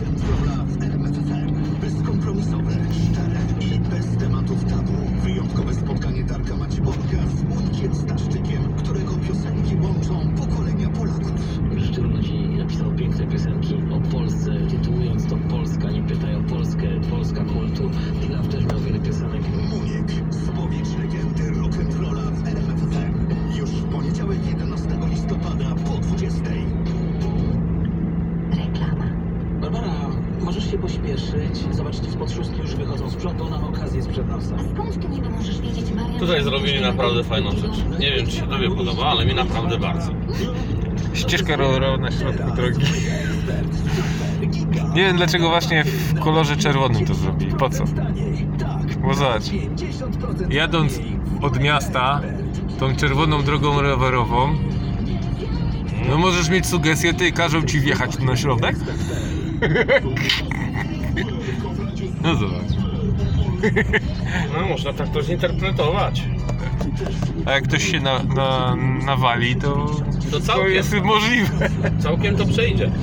Yeah. Możesz się pośpieszyć? Zobacz, ci spod szóstki już wychodzą z przodu, nam okazję sprzed nosa. A skąd ty niby możesz wiedzieć, Marian? Tutaj zrobili naprawdę fajną rzecz. Nie wiem, czy się tobie podoba, ale mi naprawdę bardzo. Ścieżka rowerowa na środku drogi. Nie wiem dlaczego właśnie w kolorze czerwonym to zrobili. Po co? Bo zobacz, jadąc od miasta tą czerwoną drogą rowerową, no możesz mieć sugestię, ty każą ci wjechać na środek? No zobacz. No, można tak to zinterpretować. A jak ktoś się na, na, nawali, to To całkiem. jest możliwe. Całkiem to przejdzie.